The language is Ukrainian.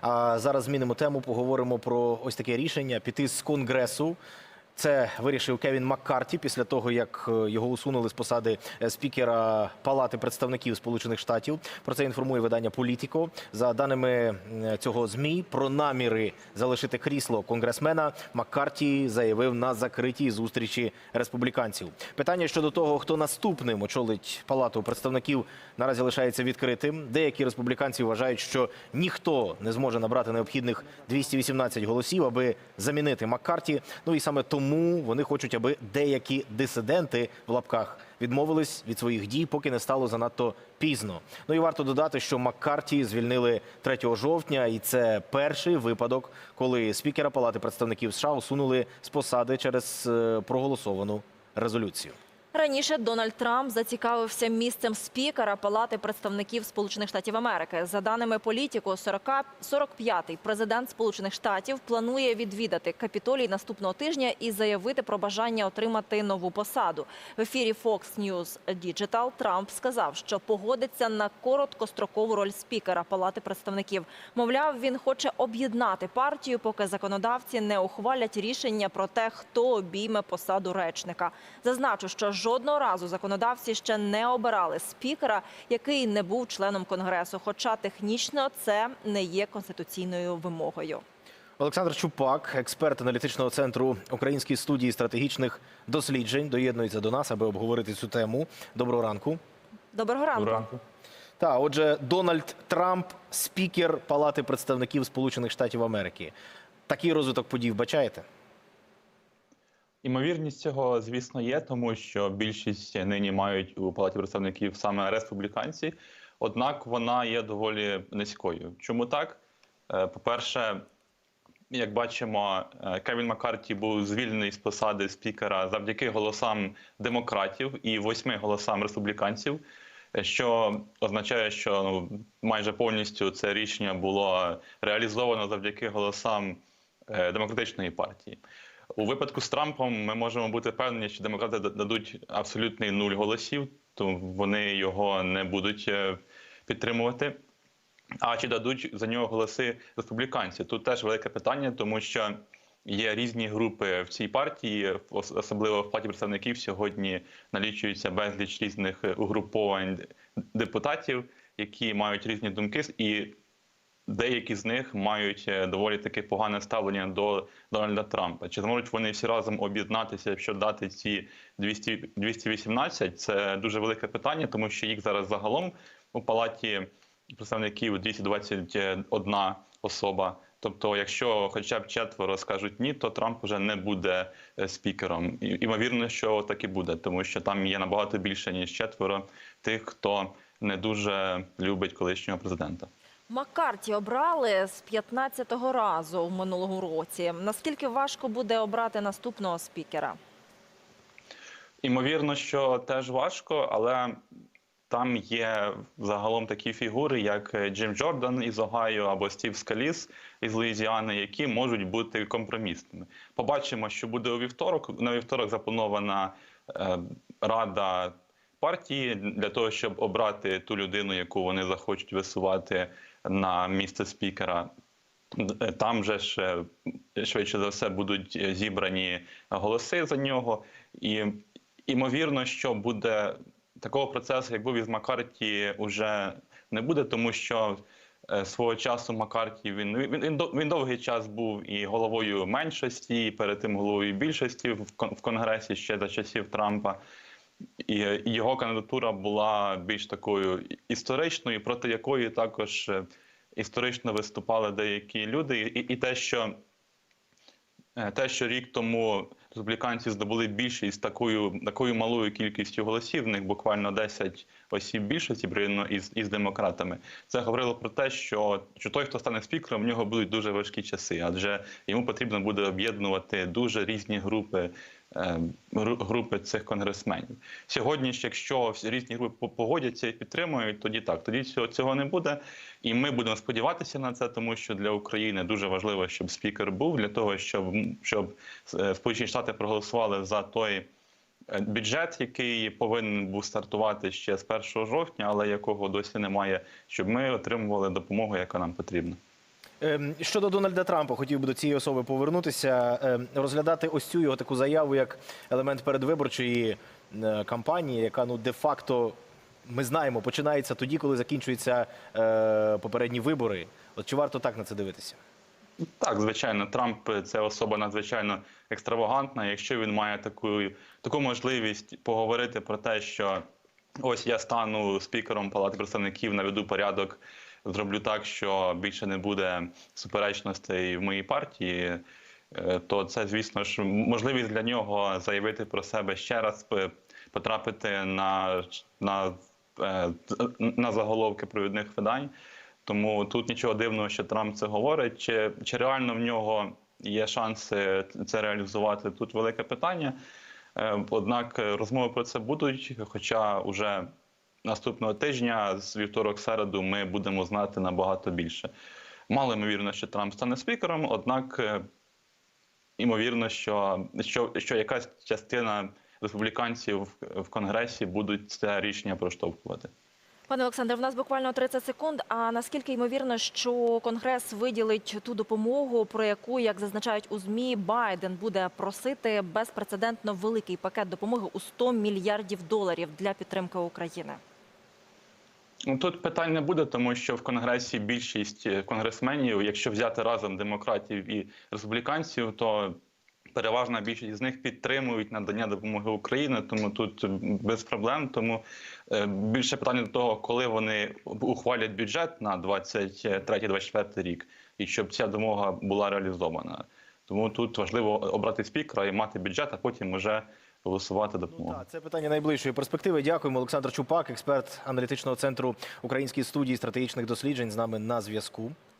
А зараз змінимо тему. Поговоримо про ось таке рішення піти з конгресу. Це вирішив Кевін Маккарті після того, як е, його усунули з посади е, спікера Палати представників Сполучених Штатів. Про це інформує видання Політіко. За даними е, цього змі, про наміри залишити крісло конгресмена Маккарті заявив на закритій зустрічі республіканців. Питання щодо того, хто наступним очолить палату представників, наразі лишається відкритим. Деякі республіканці вважають, що ніхто не зможе набрати необхідних 218 голосів, аби замінити Маккарті. Ну і саме тому вони хочуть, аби деякі дисиденти в лапках відмовились від своїх дій, поки не стало занадто пізно. Ну і варто додати, що Маккарті звільнили 3 жовтня, і це перший випадок, коли спікера Палати представників США усунули з посади через е, проголосовану резолюцію. Раніше Дональд Трамп зацікавився місцем спікера Палати представників Сполучених Штатів Америки. За даними політику, 40 45-й президент Сполучених Штатів планує відвідати Капітолій наступного тижня і заявити про бажання отримати нову посаду. В ефірі Fox News Digital Трамп сказав, що погодиться на короткострокову роль спікера Палати представників. Мовляв, він хоче об'єднати партію, поки законодавці не ухвалять рішення про те, хто обійме посаду речника. Зазначу, що жодного разу законодавці ще не обирали спікера, який не був членом конгресу. Хоча технічно це не є конституційною вимогою. Олександр Чупак, експерт аналітичного центру Української студії стратегічних досліджень, доєднується до нас, аби обговорити цю тему. Доброго ранку. Доброго ранку. ранку. Так, отже, Дональд Трамп, спікер Палати представників Сполучених Штатів Америки. Такий розвиток подій вбачаєте? Імовірність цього, звісно, є, тому що більшість нині мають у палаті представників саме республіканці. Однак вона є доволі низькою. Чому так? Е, По-перше, як бачимо, е, Кевін Маккарті був звільнений з посади спікера завдяки голосам демократів і восьми голосам республіканців, е, що означає, що ну, майже повністю це рішення було реалізовано завдяки голосам демократичної партії. У випадку з Трампом ми можемо бути впевнені, що демократи дадуть абсолютний нуль голосів, то вони його не будуть е, підтримувати. А чи дадуть за нього голоси республіканці? Тут теж велике питання, тому що є різні групи в цій партії, особливо в палаті представників сьогодні налічується безліч різних е, угруповань депутатів, які мають різні думки, і деякі з них мають е, доволі таки погане ставлення до Дональда Трампа. Чи зможуть вони всі разом об'єднатися, щоб дати ці 200, 218? Це дуже велике питання, тому що їх зараз загалом у палаті представників 221 особа. Тобто, якщо хоча б четверо скажуть ні, то Трамп вже не буде е, спікером. І ймовірно, що так і буде, тому що там є набагато більше ніж четверо тих, хто не дуже любить колишнього президента. Маккарті обрали з 15-го разу в минулому році. Наскільки важко буде обрати наступного спікера? Імовірно, що теж важко, але там є загалом такі фігури, як Джим Джордан із Огайо або Стів Скаліс із Луїзіани, які можуть бути компромісними. Побачимо, що буде у вівторок. На вівторок запланована е, рада партії для того, щоб обрати ту людину, яку вони захочуть висувати на місце спікера. Там же ж швидше за все будуть зібрані голоси за нього, і імовірно, що буде такого процесу, як був із Маккарті, уже не буде, тому що е, свого часу Маккарті він, він, він, він довгий час був і головою меншості, і перед тим головою більшості в Конгресі ще за часів Трампа. І його кандидатура була більш такою історичною, проти якої також е, історично виступали деякі люди. І, і те, що Е, те, що рік тому республіканці здобули більшість такою такою малою кількістю голосів, в них буквально 10 осіб більшості порівняно із, із демократами. Це говорило про те, що, що той, хто стане спікером, в нього будуть дуже важкі часи, адже йому потрібно буде об'єднувати дуже різні групи. Е, Групи цих конгресменів сьогодні. ж, Якщо різні групи по- погодяться і підтримують, тоді так, тоді цього цього не буде. І ми будемо сподіватися на це, тому що для України дуже важливо, щоб спікер був для того, щоб щоб е, Сполучені Штати проголосували за той е, бюджет, який повинен був стартувати ще з 1 жовтня, але якого досі немає, щоб ми отримували допомогу, яка нам потрібна. Ем, Щодо Дональда Трампа, хотів би до цієї особи повернутися, ем, розглядати ось цю його таку заяву як елемент передвиборчої е, кампанії, яка ну де-факто ми знаємо, починається тоді, коли закінчуються е, попередні вибори. От чи варто так на це дивитися? Так, звичайно, Трамп це особа надзвичайно екстравагантна. Якщо він має таку, таку можливість поговорити про те, що ось я стану спікером Палати представників, наведу порядок, зроблю так, що більше не буде суперечностей в моїй партії. е, То це, звісно ж, можливість для нього заявити про себе ще раз, потрапити на, на, е, на заголовки провідних видань. Тому тут нічого дивного, що Трамп це говорить. Чи, чи реально в нього є шанси це реалізувати? Тут велике питання. Е, Однак розмови про це будуть. Хоча уже наступного тижня, з вівторок середу, ми будемо знати набагато більше. Мало ймовірно, що Трамп стане спікером, однак е, ймовірно, що, що, що якась частина республіканців в- Конгресі будуть це рішення проштовхувати. Пане Олександре, в нас буквально 30 секунд. А наскільки ймовірно, що Конгрес виділить ту допомогу, про яку, як зазначають у ЗМІ, Байден буде просити безпрецедентно великий пакет допомоги у 100 мільярдів доларів для підтримки України? Ну, Тут питань не буде, тому що в Конгресі більшість е, конгресменів, якщо взяти разом демократів і республіканців, то переважна більшість з них підтримують надання допомоги Україні, тому тут без проблем. Тому е, більше питання до того, коли вони ухвалять бюджет на 23-24 рік, і щоб ця допомога була реалізована. Тому тут важливо обрати спікера і мати бюджет, а потім вже голосувати допомогу. Так, це питання найближчої перспективи. Дякуємо. Олександр Чупак, експерт аналітичного центру Української студії стратегічних досліджень, з нами на зв'язку.